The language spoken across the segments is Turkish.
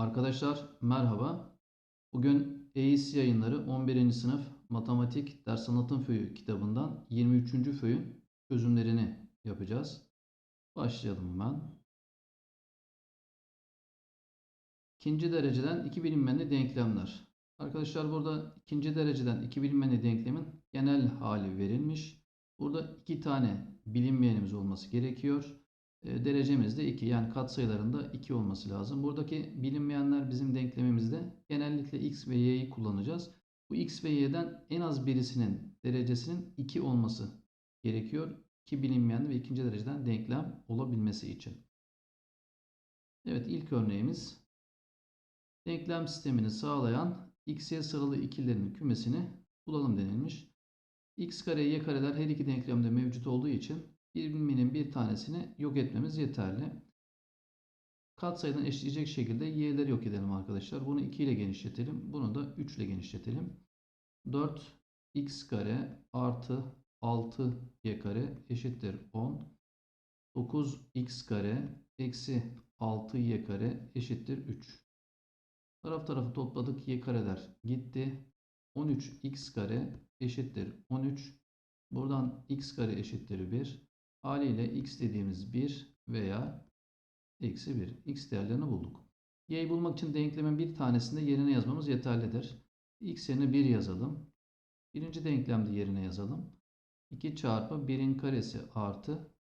Arkadaşlar merhaba. Bugün EİS yayınları 11. sınıf matematik ders anlatım föyü kitabından 23. föyün çözümlerini yapacağız. Başlayalım hemen. İkinci dereceden iki bilinmeyenli denklemler. Arkadaşlar burada ikinci dereceden iki bilinmeyenli denklemin genel hali verilmiş. Burada iki tane bilinmeyenimiz olması gerekiyor. E, derecemiz de 2 yani katsayılarında 2 olması lazım. Buradaki bilinmeyenler bizim denklemimizde genellikle x ve y'yi kullanacağız. Bu x ve y'den en az birisinin derecesinin 2 olması gerekiyor. 2 bilinmeyen ve ikinci dereceden denklem olabilmesi için. Evet ilk örneğimiz denklem sistemini sağlayan x'ye sıralı ikilerin kümesini bulalım denilmiş. x kare y kareler her iki denklemde mevcut olduğu için biriminin bir tanesini yok etmemiz yeterli. Katsayıdan eşitleyecek şekilde y'leri yok edelim arkadaşlar. Bunu 2 ile genişletelim. Bunu da 3 ile genişletelim. 4 x kare artı 6 y kare eşittir 10. 9 x kare eksi 6 y kare eşittir 3. Taraf tarafı topladık y kareler gitti. 13 x kare eşittir 13. Buradan x kare eşittir 1. Haliyle x dediğimiz 1 veya eksi 1. x değerlerini bulduk. y'yi bulmak için denklemin bir tanesinde yerine yazmamız yeterlidir. x yerine 1 yazalım. Birinci denklemde yerine yazalım. 2 çarpı 1'in karesi artı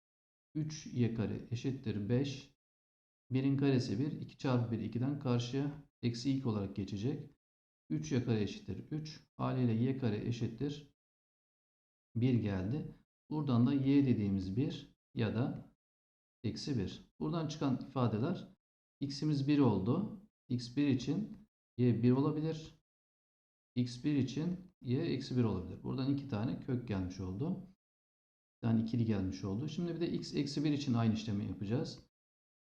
3 y kare eşittir 5. 1'in karesi 1. 2 çarpı 1 2'den karşıya eksi 2 olarak geçecek. 3 y kare eşittir 3. Haliyle y kare eşittir 1 geldi. Buradan da y dediğimiz 1 ya da eksi 1. Buradan çıkan ifadeler x'imiz 1 oldu. x1 için y 1 olabilir. x1 için y eksi 1 olabilir. Buradan iki tane kök gelmiş oldu. Bir tane ikili gelmiş oldu. Şimdi bir de x eksi 1 için aynı işlemi yapacağız.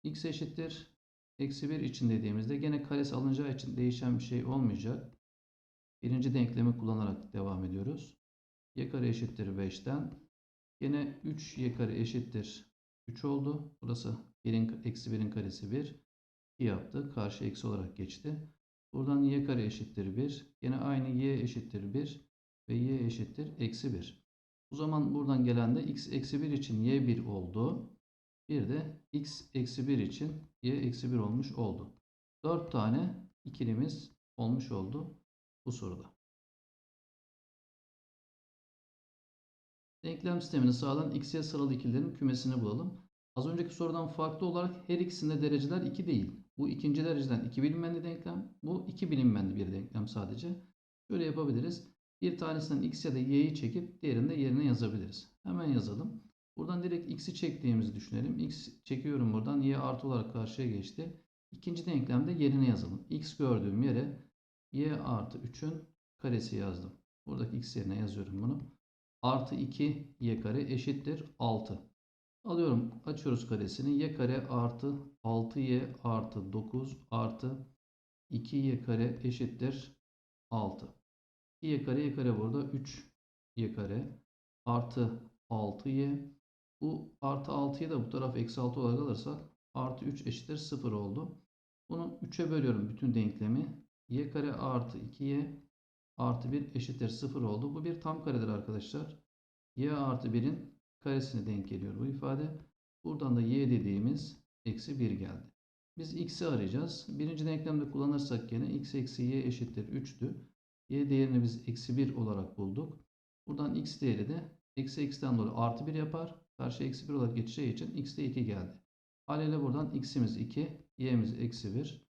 x eşittir. Eksi 1 için dediğimizde gene karesi alınacağı için değişen bir şey olmayacak. Birinci denklemi kullanarak devam ediyoruz. y kare eşittir 5'ten Yine 3 y kare eşittir 3 oldu. Burası 1'in eksi 1'in karesi 1. 2 yaptı. Karşı eksi olarak geçti. Buradan y kare eşittir 1. Yine aynı y eşittir 1 ve y eşittir eksi 1. O zaman buradan gelen de x eksi 1 için y 1 oldu. Bir de x eksi 1 için y eksi 1 olmuş oldu. 4 tane ikilimiz olmuş oldu bu soruda. Denklem sistemini sağlayan x'ye sıralı ikililerin kümesini bulalım. Az önceki sorudan farklı olarak her ikisinde dereceler 2 değil. Bu ikinci dereceden 2 bilinmeyenli denklem. Bu 2 bilinmeyenli bir denklem sadece. Şöyle yapabiliriz. Bir tanesinden x ya da y'yi çekip diğerini de yerine yazabiliriz. Hemen yazalım. Buradan direkt x'i çektiğimizi düşünelim. x çekiyorum buradan. y artı olarak karşıya geçti. İkinci denklemde yerine yazalım. x gördüğüm yere y artı 3'ün karesi yazdım. Buradaki x yerine yazıyorum bunu artı 2 y kare eşittir 6. Alıyorum açıyoruz karesini y kare artı 6y artı 9 artı 2y kare eşittir 6. 2y kare y kare burada 3 y kare artı 6y bu artı 6'yı da bu taraf eksi 6 olarak alırsak artı 3 eşittir 0 oldu. Bunu 3'e bölüyorum bütün denklemi. y kare artı 2y artı 1 eşittir 0 oldu. Bu bir tam karedir arkadaşlar. y artı 1'in karesine denk geliyor bu ifade. Buradan da y dediğimiz eksi 1 geldi. Biz x'i arayacağız. Birinci denklemde kullanırsak yine x eksi y eşittir 3'tü. y değerini biz eksi 1 olarak bulduk. Buradan x değeri de eksi x'ten dolayı artı 1 yapar. Karşı eksi 1 olarak geçeceği için x de 2 geldi. Haliyle buradan x'imiz 2, y'miz eksi 1.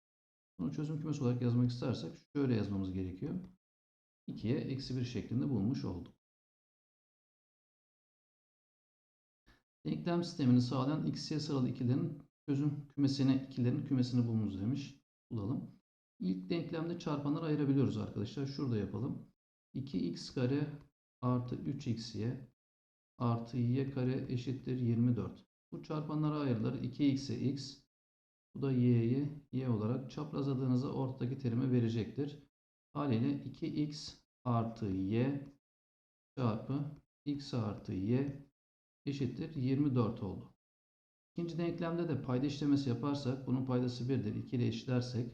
Bunu çözüm kümesi olarak yazmak istersek şöyle yazmamız gerekiyor. 2'ye eksi 1 şeklinde bulmuş olduk. Denklem sistemini sağlayan x'ye sıralı ikilerin çözüm kümesini, ikilerin kümesini bulunuz demiş. Bulalım. İlk denklemde çarpanları ayırabiliyoruz arkadaşlar. Şurada yapalım. 2x kare artı 3xy artı y kare eşittir 24. Bu çarpanlara ayrılır. 2x'e x. Bu da y'ye y olarak çapraz adınıza ortadaki terime verecektir. Haliyle 2x artı y çarpı x artı y eşittir 24 oldu. İkinci denklemde de payda işlemesi yaparsak bunun paydası 1'dir. 2 ile eşitlersek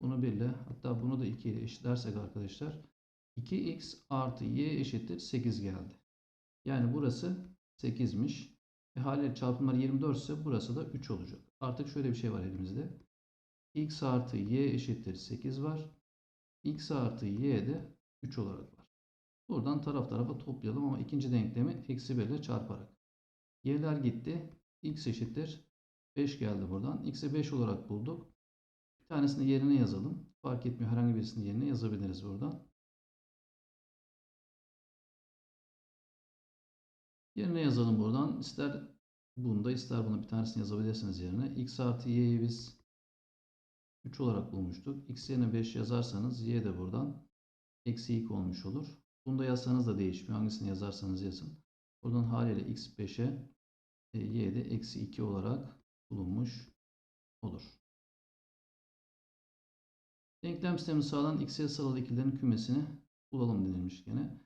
Bunu 1 ile hatta bunu da 2 ile eşitlersek arkadaşlar 2x artı y eşittir 8 geldi. Yani burası 8'miş. E haliyle çarpımlar 24 ise burası da 3 olacak. Artık şöyle bir şey var elimizde. x artı y eşittir 8 var. X artı y de 3 olarak var. Buradan taraf tarafa toplayalım ama ikinci denklemi eksi 1 ile çarparak. Y'ler gitti. x eşittir 5 geldi buradan. x'i 5 olarak bulduk. Bir tanesini yerine yazalım. Fark etmiyor. Herhangi birisini yerine yazabiliriz buradan. Yerine yazalım buradan. İster bunda ister buna bir tanesini yazabilirsiniz yerine. x artı y'yi biz 3 olarak bulmuştuk. x yerine 5 yazarsanız y de buradan eksi 2 olmuş olur. Bunda yazsanız da değişmiyor. Hangisini yazarsanız yazın. Buradan haliyle x 5'e e, y de eksi 2 olarak bulunmuş olur. Denklem sistemi sağlanan x'e sıralı ikilerin kümesini bulalım denilmiş gene.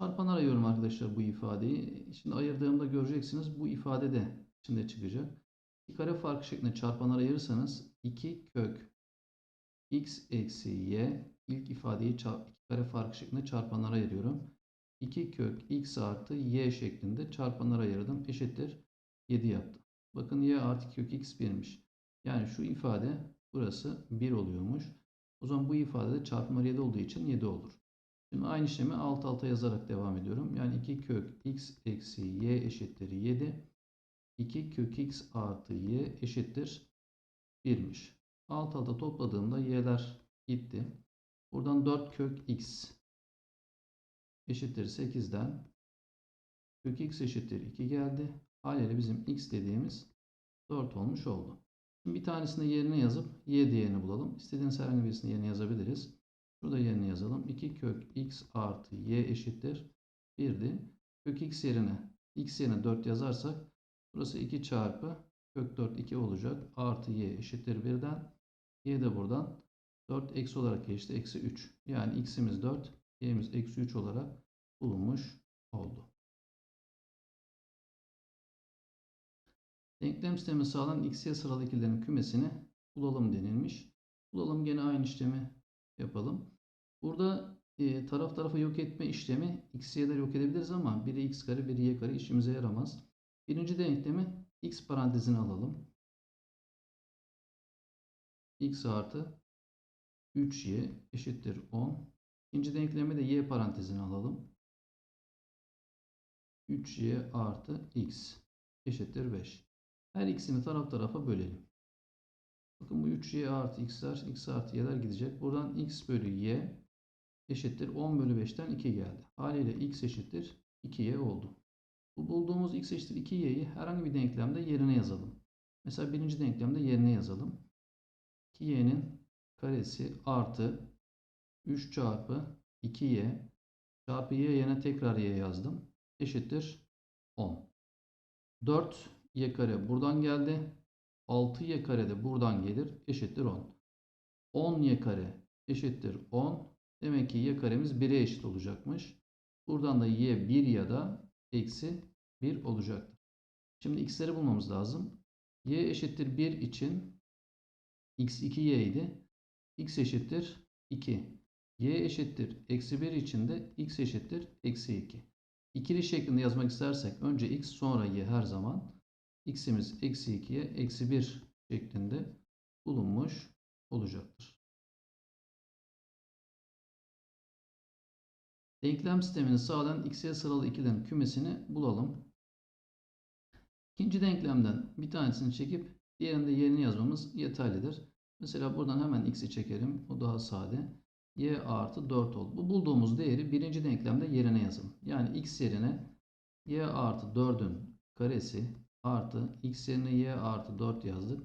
Çarpan arıyorum arkadaşlar bu ifadeyi. Şimdi ayırdığımda göreceksiniz bu ifade de içinde çıkacak. İki kare farkı şeklinde çarpanlara ayırırsanız 2 kök x eksi y ilk ifadeyi iki kare farkı şeklinde çarpanlara ayırıyorum. 2 kök x artı y şeklinde çarpanlara ayırdım. Eşittir 7 yaptı. Bakın y artı kök x 1'miş. Yani şu ifade burası 1 oluyormuş. O zaman bu ifade de çarpımlar 7 olduğu için 7 olur. Şimdi aynı işlemi alt alta yazarak devam ediyorum. Yani 2 kök x eksi y eşittir 7. 2 kök x artı y eşittir 1'miş. Alt alta topladığımda y'ler gitti. Buradan 4 kök x eşittir 8'den kök x eşittir 2 geldi. Haliyle bizim x dediğimiz 4 olmuş oldu. Şimdi bir tanesini yerine yazıp y değerini bulalım. İstediğiniz herhangi birisini yerine yazabiliriz. Şurada yerine yazalım. 2 kök x artı y eşittir 1'di. Kök x yerine x yerine 4 yazarsak burası 2 çarpı kök 4 2 olacak. Artı y eşittir 1'den. y de buradan 4 eksi olarak geçti. Eksi 3. Yani x'imiz 4 y'miz eksi 3 olarak bulunmuş oldu. Denklem sistemi sağlanan x'ye sıralı ikilerin kümesini bulalım denilmiş. Bulalım gene aynı işlemi yapalım. Burada e, taraf tarafa yok etme işlemi x y'leri yok edebiliriz ama biri x kare biri y kare işimize yaramaz. Birinci denklemi x parantezine alalım. x artı 3y eşittir 10. İkinci denklemi de y parantezine alalım. 3y artı x eşittir 5. Her ikisini taraf tarafa bölelim. Bakın bu 3y artı x'ler, x artı y'ler gidecek. Buradan x bölü y eşittir 10 bölü 5'ten 2 geldi. Haliyle x eşittir 2y oldu. Bu bulduğumuz x eşittir 2y'yi herhangi bir denklemde yerine yazalım. Mesela birinci denklemde yerine yazalım. 2y'nin karesi artı 3 çarpı 2y çarpı y yerine tekrar y yazdım. Eşittir 10. 4 y kare buradan geldi. 6y kare de buradan gelir. Eşittir 10. 10y kare eşittir 10. Demek ki y karemiz 1'e eşit olacakmış. Buradan da y 1 ya da eksi 1 olacaktır. Şimdi x'leri bulmamız lazım. y eşittir 1 için x 2y idi. x eşittir 2. y eşittir eksi 1 için de x eşittir eksi 2. İkili şeklinde yazmak istersek önce x sonra y her zaman x'imiz eksi 2'ye eksi 1 şeklinde bulunmuş olacaktır. Denklem sistemini sağlayan x'ye sıralı ikilerin kümesini bulalım. İkinci denklemden bir tanesini çekip diğerinde yerini yazmamız yeterlidir. Mesela buradan hemen x'i çekelim. O daha sade. y artı 4 oldu. Bu bulduğumuz değeri birinci denklemde yerine yazalım. Yani x yerine y artı 4'ün karesi artı x yerine y artı 4 yazdık.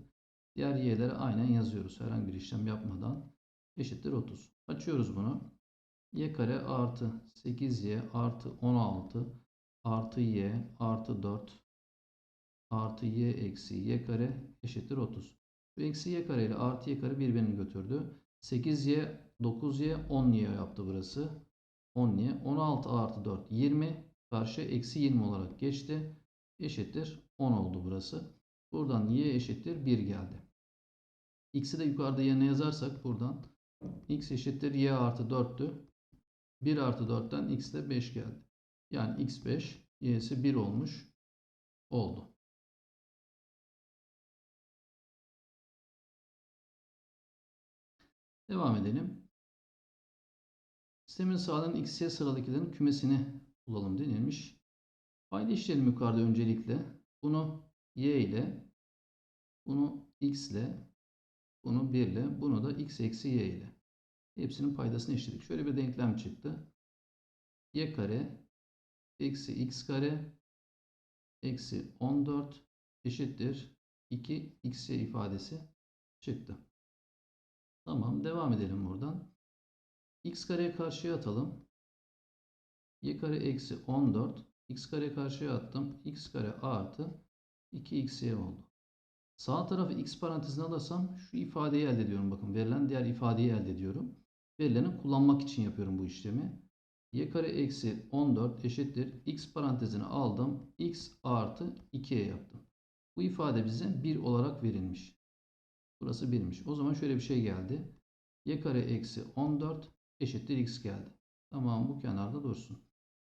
Diğer y'leri aynen yazıyoruz. Herhangi bir işlem yapmadan. Eşittir 30. Açıyoruz bunu. Y kare artı 8y artı 16 artı y artı 4 artı y eksi y kare eşittir 30. Bu eksi y kare ile artı y kare birbirini götürdü. 8y 9y 10y yaptı burası. 10y 16 artı 4 20 karşı eksi 20 olarak geçti. Eşittir 10 oldu burası. Buradan y eşittir 1 geldi. x'i de yukarıda yerine yazarsak buradan x eşittir y artı 4'tü. 1 artı 4'ten x de 5 geldi. Yani x 5, y'si 1 olmuş oldu. Devam edelim. Sistemin sağlanan x, y sıradakilerin kümesini bulalım denilmiş. Payda işleyelim yukarıda öncelikle. Bunu y ile, bunu x ile, bunu 1 ile, bunu da x eksi y ile. Hepsinin paydasını eşitledik. Şöyle bir denklem çıktı. y kare eksi x kare eksi 14 eşittir 2 xy ifadesi çıktı. Tamam devam edelim buradan. x kareyi karşıya atalım. y kare eksi 14 x kare karşıya attım. x kare artı 2xy oldu. Sağ tarafı x parantezine alırsam şu ifadeyi elde ediyorum. Bakın verilen diğer ifadeyi elde ediyorum. Verileni kullanmak için yapıyorum bu işlemi. y kare eksi 14 eşittir. x parantezine aldım. x artı 2'ye yaptım. Bu ifade bize 1 olarak verilmiş. Burası 1'miş. O zaman şöyle bir şey geldi. y kare eksi 14 eşittir x geldi. Tamam bu kenarda dursun.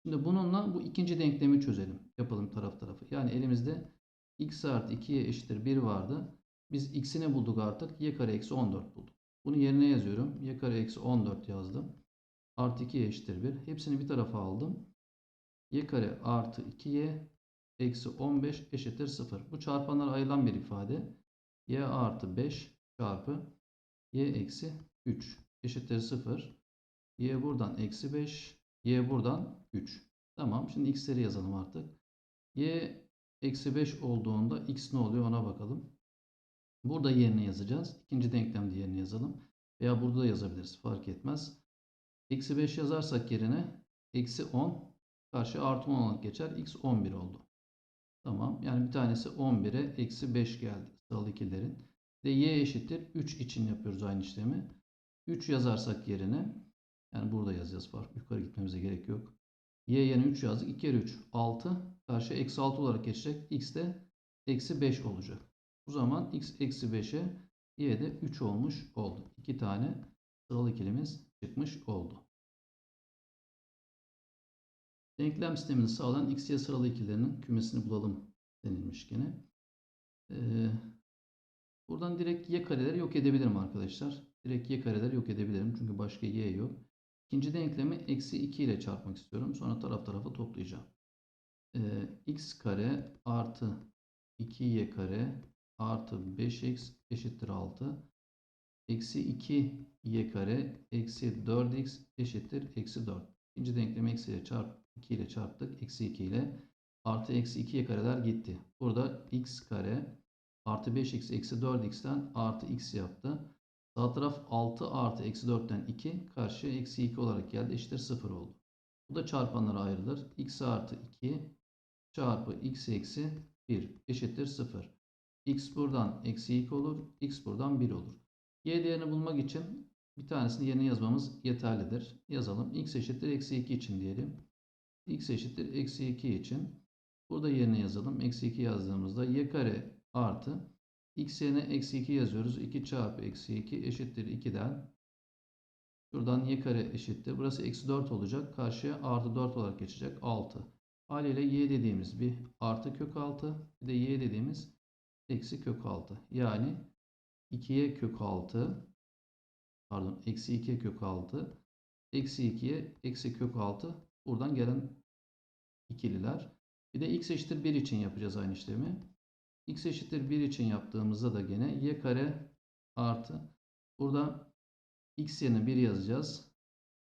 Şimdi bununla bu ikinci denklemi çözelim. Yapalım taraf tarafı. Yani elimizde x artı 2'ye eşittir 1 vardı. Biz x'ini bulduk artık. y kare eksi 14 bulduk. Bunu yerine yazıyorum. y kare eksi 14 yazdım. Artı 2'ye eşittir 1. Hepsini bir tarafa aldım. y kare artı 2y eksi 15 eşittir 0. Bu çarpanlara ayrılan bir ifade. y artı 5 çarpı y eksi 3 eşittir 0. y buradan eksi 5. y buradan 3. Tamam. Şimdi x'leri yazalım artık. y eksi 5 olduğunda x ne oluyor ona bakalım. Burada yerine yazacağız. İkinci denklemde yerine yazalım. Veya burada da yazabiliriz. Fark etmez. Eksi 5 yazarsak yerine eksi 10 karşı artı 10 olarak geçer. x 11 oldu. Tamam. Yani bir tanesi 11'e eksi 5 geldi. Sıralı ikilerin. De y eşittir. 3 için yapıyoruz aynı işlemi. 3 yazarsak yerine yani burada yazacağız. Fark. Yukarı gitmemize gerek yok. y yerine 3 yazdık. 2 kere 3 6. Karşı eksi 6 olarak geçecek. x de eksi 5 olacak. O zaman x eksi 5'e y de 3 olmuş oldu. 2 tane sıralı ikilimiz çıkmış oldu. Denklem sistemini sağlayan x, y sıralı ikililerinin kümesini bulalım denilmiş gene. Ee, buradan direkt y kareleri yok edebilirim arkadaşlar. Direkt y kareleri yok edebilirim. Çünkü başka y yok. İkinci denklemi eksi 2 ile çarpmak istiyorum. Sonra taraf tarafa toplayacağım. Ee, x kare artı 2y kare artı 5x eşittir 6. Eksi 2y kare eksi 4x eşittir eksi 4. İkinci denklemi eksi ile çarp 2 ile çarptık. Eksi 2 ile artı eksi 2y kareler gitti. Burada x kare artı 5x eksi 4x'ten artı x yaptı. Sağ taraf 6 artı eksi 4'ten 2 karşıya eksi 2 olarak geldi. Eşittir 0 oldu. Bu da çarpanlara ayrılır. x artı 2 çarpı x eksi 1 eşittir 0. x buradan eksi 2 olur. x buradan 1 olur. y değerini bulmak için bir tanesini yerine yazmamız yeterlidir. Yazalım. x eşittir eksi 2 için diyelim. x eşittir eksi 2 için. Burada yerine yazalım. Eksi 2 yazdığımızda y kare artı x yerine eksi 2 yazıyoruz. 2 çarpı eksi 2 eşittir 2'den. Şuradan y kare eşittir. Burası eksi 4 olacak. Karşıya artı 4 olarak geçecek. 6. Haliyle y dediğimiz bir artı kök 6. Bir de y dediğimiz eksi kök 6. Yani 2'ye kök 6 pardon eksi 2'ye kök 6 eksi 2'ye eksi kök 6 buradan gelen ikililer. Bir de x eşittir 1 için yapacağız aynı işlemi. x eşittir 1 için yaptığımızda da gene y kare artı burada x yerine 1 yazacağız.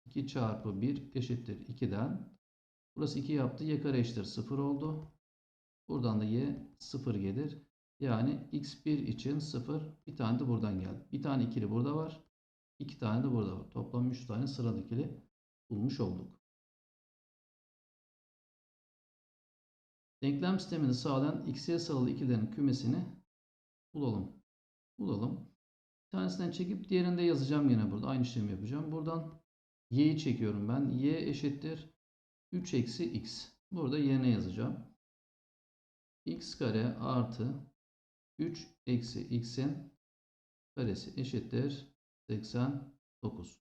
2 çarpı 1 eşittir 2'den. Burası 2 yaptı. Y kare eşittir 0 oldu. Buradan da y 0 gelir. Yani x1 için 0 bir tane de buradan geldi. Bir tane ikili burada var. iki tane de burada var. Toplam 3 tane sıradakili bulmuş olduk. Denklem sistemini sağlayan x'ye sıralı ikilerin kümesini bulalım. Bulalım. Bir tanesinden çekip diğerinde yazacağım yine burada. Aynı işlemi yapacağım. Buradan y'yi çekiyorum ben. y eşittir 3 eksi x. Burada yerine yazacağım. x kare artı 3 eksi x'in karesi eşittir 89.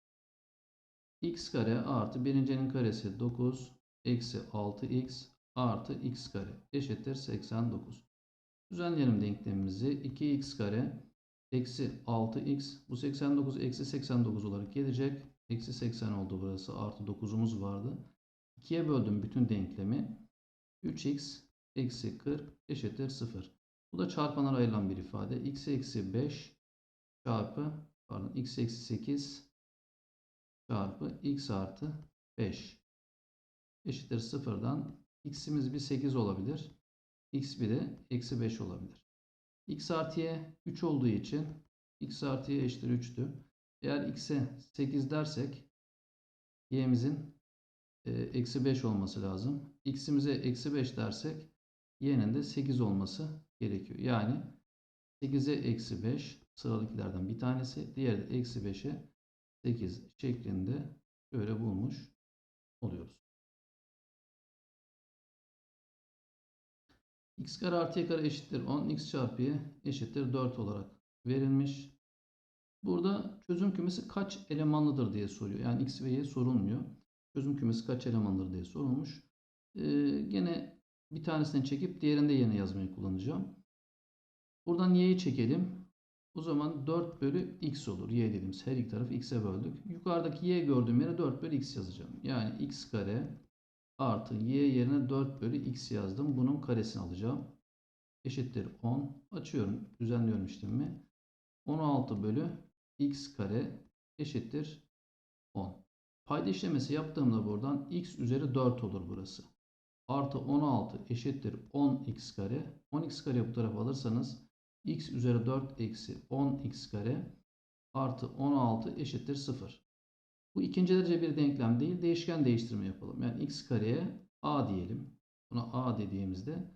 x kare artı birincinin karesi 9 eksi 6x artı x kare eşittir 89. Düzenleyelim denklemimizi. 2x kare eksi 6x bu 89 eksi 89 olarak gelecek. Eksi 80 oldu burası. Artı 9'umuz vardı. 2'ye böldüm bütün denklemi. 3x eksi 40 eşittir 0. Bu da çarpanlara ayrılan bir ifade. x eksi 5 çarpı pardon x eksi 8 çarpı x artı 5 eşittir 0'dan x'imiz bir 8 olabilir. x bir de eksi 5 olabilir. x artı y 3 olduğu için x artı y eşittir 3'tü. Eğer x'e 8 dersek y'mizin eksi 5 olması lazım. x'imize eksi 5 dersek y'nin de 8 olması gerekiyor. Yani 8'e eksi 5 sıralıkilerden bir tanesi. Diğeri de eksi 5'e 8 şeklinde böyle bulmuş oluyoruz. x kare artı y kare eşittir 10. x çarpı y eşittir 4 olarak verilmiş. Burada çözüm kümesi kaç elemanlıdır diye soruyor. Yani x ve y sorulmuyor. Çözüm kümesi kaç elemanlıdır diye sorulmuş. Ee, gene bir tanesini çekip diğerinde yerine yazmayı kullanacağım. Buradan y'yi çekelim. O zaman 4 bölü x olur. Y dediğimiz her iki tarafı x'e böldük. Yukarıdaki y gördüğüm yere 4 bölü x yazacağım. Yani x kare artı y yerine 4 bölü x yazdım. Bunun karesini alacağım. Eşittir 10. Açıyorum. Düzenliyorum işlemi. 16 bölü x kare eşittir 10. Payda işlemesi yaptığımda buradan x üzeri 4 olur burası. Artı 16 eşittir 10x kare. 10x kare bu tarafa alırsanız x üzeri 4 eksi 10x kare artı 16 eşittir 0. Bu ikinci derece bir denklem değil. Değişken değiştirme yapalım. Yani x kareye a diyelim. Buna a dediğimizde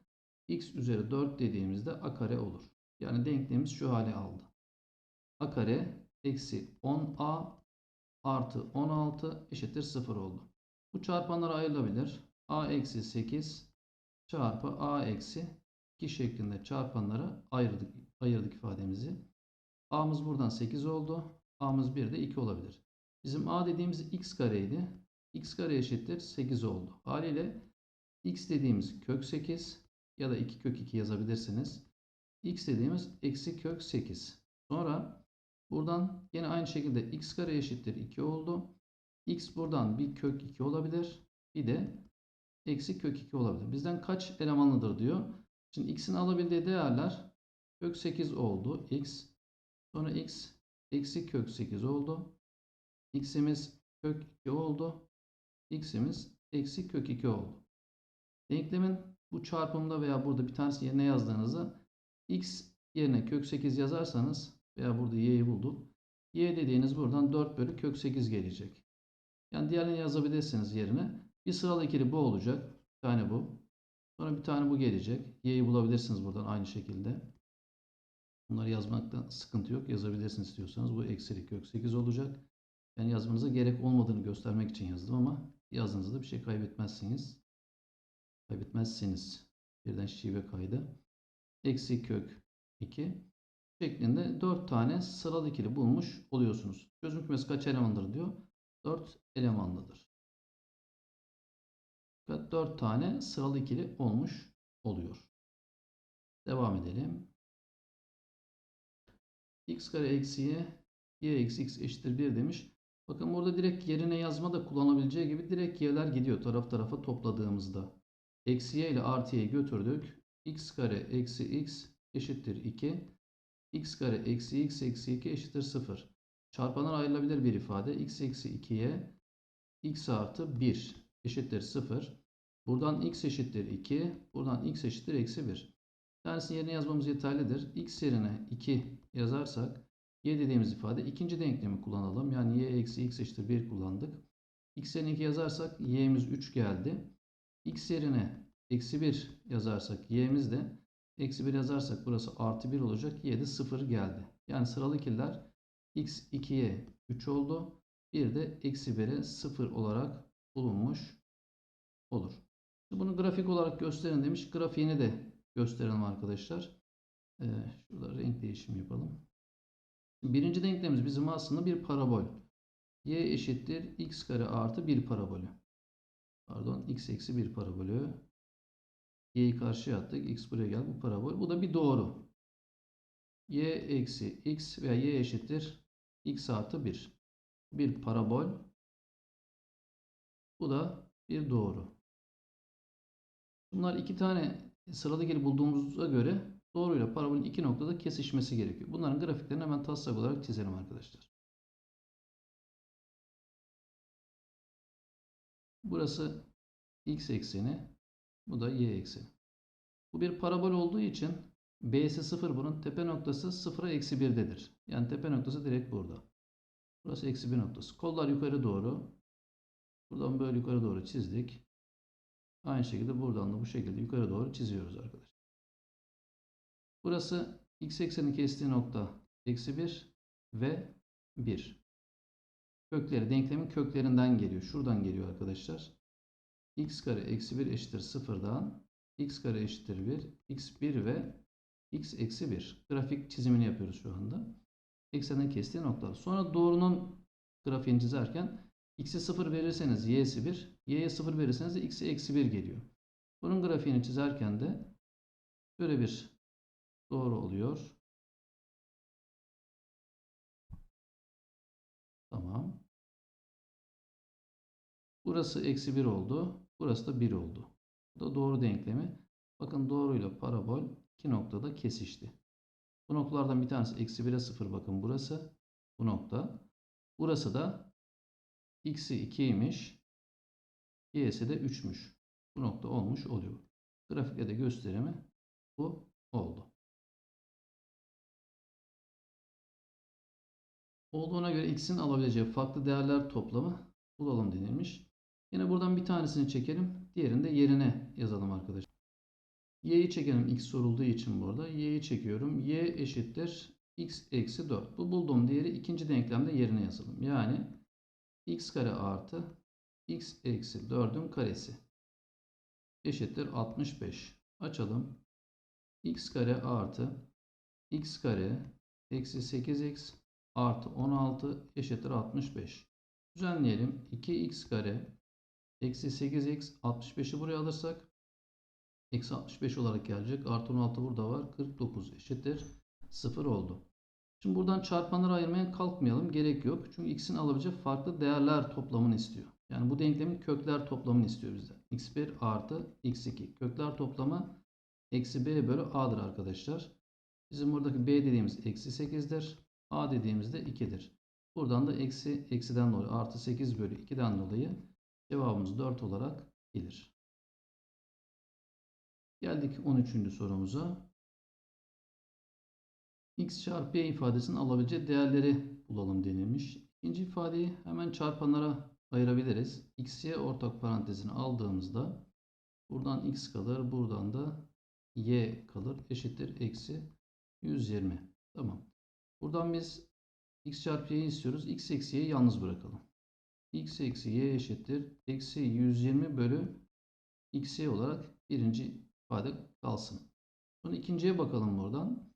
x üzeri 4 dediğimizde a kare olur. Yani denklemimiz şu hale aldı. a kare eksi 10a artı 16 eşittir 0 oldu. Bu çarpanlara ayrılabilir. a eksi 8 çarpı a eksi 2 şeklinde çarpanlara ayırdık, ayırdık ifademizi. a'mız buradan 8 oldu. a'mız 1 de 2 olabilir. Bizim a dediğimiz x kareydi. x kare eşittir 8 oldu. Haliyle x dediğimiz kök 8 ya da 2 kök 2 yazabilirsiniz. x dediğimiz eksi kök 8. Sonra buradan yine aynı şekilde x kare eşittir 2 oldu. x buradan bir kök 2 olabilir. Bir de eksi kök 2 olabilir. Bizden kaç elemanlıdır diyor. Şimdi x'in alabildiği değerler kök 8 oldu. x. Sonra x eksi kök 8 oldu x'imiz kök 2 oldu. x'imiz eksi kök 2 oldu. Denklemin bu çarpımda veya burada bir tanesi yerine yazdığınızda x yerine kök 8 yazarsanız veya burada y'yi bulduk. y dediğiniz buradan 4 bölü kök 8 gelecek. Yani diğerlerini yazabilirsiniz yerine. Bir sıralı ikili bu olacak. Bir tane bu. Sonra bir tane bu gelecek. y'yi bulabilirsiniz buradan aynı şekilde. Bunları yazmakta sıkıntı yok. Yazabilirsiniz istiyorsanız. Bu eksilik kök 8 olacak. Ben yazmanıza gerek olmadığını göstermek için yazdım ama yazdığınızda bir şey kaybetmezsiniz. Kaybetmezsiniz. Birden şive kaydı. Eksi kök 2 şeklinde 4 tane sıralı ikili bulmuş oluyorsunuz. Çözüm kümesi kaç elemandır diyor. 4 elemanlıdır. 4 tane sıralı ikili olmuş oluyor. Devam edelim. x kare eksi y, y eksi x eşittir 1 demiş. Bakın burada direkt yerine yazma da kullanabileceği gibi direkt y'ler gidiyor taraf tarafa topladığımızda. Eksi y ile artı y'yi götürdük. x kare eksi x eşittir 2. x kare eksi x eksi 2 eşittir 0. Çarpanlar ayrılabilir bir ifade. x eksi 2'ye x artı 1 eşittir 0. Buradan x eşittir 2. Buradan x eşittir eksi 1. Bir tanesini yerine yazmamız yeterlidir. x yerine 2 yazarsak y dediğimiz ifade ikinci denklemi kullanalım. Yani y eksi x eşittir 1 kullandık. x yerine 2 yazarsak y'miz 3 geldi. x yerine eksi 1 yazarsak y'miz de eksi 1 yazarsak burası artı 1 olacak. y de 0 geldi. Yani sıralı ikililer x 2'ye 3 oldu. Bir de eksi 1'e 0 olarak bulunmuş olur. Bunu grafik olarak gösterin demiş. Grafiğini de gösterelim arkadaşlar. Ee, şurada renk değişimi yapalım. Birinci denklemimiz bizim aslında bir parabol. y eşittir x kare artı 1 parabolü. Pardon x eksi 1 parabolü. Y'yi karşıya attık. x buraya geldi. Bu parabol. Bu da bir doğru. y eksi x veya y eşittir x artı 1. Bir parabol. Bu da bir doğru. Bunlar iki tane sıradaki bulduğumuza göre doğruyla parabolün iki noktada kesişmesi gerekiyor. Bunların grafiklerini hemen taslak olarak çizelim arkadaşlar. Burası x ekseni, bu da y ekseni. Bu bir parabol olduğu için b'si 0 bunun tepe noktası 0'a eksi 1'dedir. Yani tepe noktası direkt burada. Burası eksi 1 noktası. Kollar yukarı doğru. Buradan böyle yukarı doğru çizdik. Aynı şekilde buradan da bu şekilde yukarı doğru çiziyoruz arkadaşlar. Burası x eksenin kestiği nokta eksi 1 ve 1. Kökleri denklemin köklerinden geliyor. Şuradan geliyor arkadaşlar. X kare eksi 1 eşittir 0'dan x kare eşittir 1, x1 ve x eksi 1. Grafik çizimini yapıyoruz şu anda. Eksenin kestiği noktalar. Sonra doğrunun grafiğini çizerken x'e 0 verirseniz y'si 1, y'ye 0 verirseniz de x'e eksi 1 geliyor. Bunun grafiğini çizerken de böyle bir doğru oluyor. Tamam. Burası eksi 1 oldu. Burası da 1 oldu. Bu da doğru denklemi. Bakın doğruyla parabol iki noktada kesişti. Bu noktalardan bir tanesi eksi 1'e 0 bakın burası. Bu nokta. Burası da x'i 2'ymiş. y'si de 3'müş. Bu nokta olmuş oluyor. Grafikte de gösterimi bu oldu. Olduğuna göre x'in alabileceği farklı değerler toplamı bulalım denilmiş. Yine buradan bir tanesini çekelim. Diğerini de yerine yazalım arkadaşlar. y'yi çekelim x sorulduğu için burada. y'yi çekiyorum. y eşittir x eksi 4. Bu bulduğum değeri ikinci denklemde yerine yazalım. Yani x kare artı x eksi 4'ün karesi eşittir 65. Açalım. x kare artı x kare eksi 8x artı 16 eşittir 65. Düzenleyelim. 2x kare eksi 8x 65'i buraya alırsak eksi 65 olarak gelecek. Artı 16 burada var. 49 eşittir 0 oldu. Şimdi buradan çarpanları ayırmaya kalkmayalım. Gerek yok. Çünkü x'in alabileceği farklı değerler toplamını istiyor. Yani bu denklemin kökler toplamını istiyor bizden. x1 artı x2. Kökler toplamı eksi b bölü a'dır arkadaşlar. Bizim buradaki b dediğimiz eksi 8'dir. a dediğimizde 2'dir. Buradan da eksi eksiden dolayı artı 8 bölü 2'den dolayı cevabımız 4 olarak gelir. Geldik 13. sorumuza. x çarpı y ifadesinin alabileceği değerleri bulalım denilmiş. İkinci ifadeyi hemen çarpanlara ayırabiliriz. x'ye ortak parantezini aldığımızda buradan x kalır. Buradan da y kalır. Eşittir eksi 120. Tamam. Buradan biz x çarpı y istiyoruz. x eksi y'yi yalnız bırakalım. X eksi y eşittir. Eksi 120 bölü xy olarak birinci ifade kalsın. Sonra ikinciye bakalım buradan.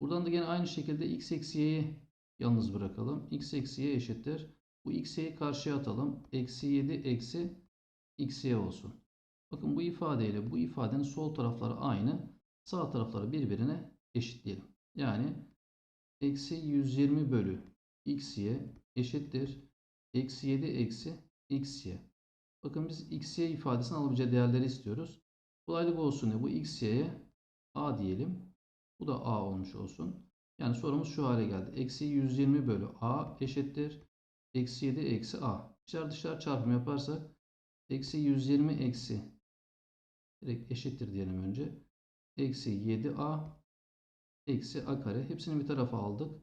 Buradan da yine aynı şekilde x eksi y'yi yalnız bırakalım. x eksi y eşittir. Bu x'yi karşıya atalım. Eksi 7 eksi xy olsun. Bakın bu ifadeyle bu ifadenin sol tarafları aynı. Sağ tarafları birbirine eşitleyelim. Yani eksi 120 bölü xy eşittir. Eksi 7 eksi xy. Bakın biz xy ifadesini alabileceği değerleri istiyoruz. Kolaylık olsun diye bu xy'ye a diyelim. Bu da a olmuş olsun. Yani sorumuz şu hale geldi. Eksi 120 bölü a eşittir. Eksi 7 eksi a. Dışarı dışarı çarpım yaparsak eksi 120 eksi direkt eşittir diyelim önce. Eksi 7a eksi a kare. Hepsini bir tarafa aldık.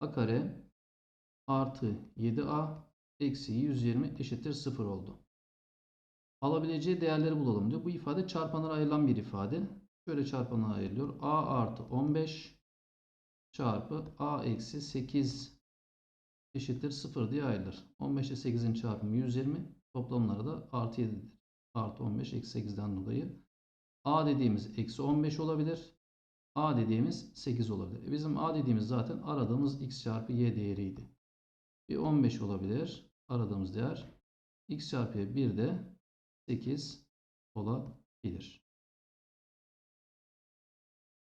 a kare artı 7a eksi 120 eşittir 0 oldu. Alabileceği değerleri bulalım diyor. Bu ifade çarpanlara ayrılan bir ifade. Şöyle çarpanlara ayrılıyor. a artı 15 çarpı a eksi 8 eşittir 0 diye ayrılır. 15 ile 8'in çarpımı 120. Toplamları da artı 7'dir. Artı 15 eksi 8'den dolayı. A dediğimiz eksi 15 olabilir. A dediğimiz 8 olabilir. E bizim A dediğimiz zaten aradığımız x çarpı y değeriydi. Bir 15 olabilir. Aradığımız değer. x çarpı y 1 de 8 olabilir.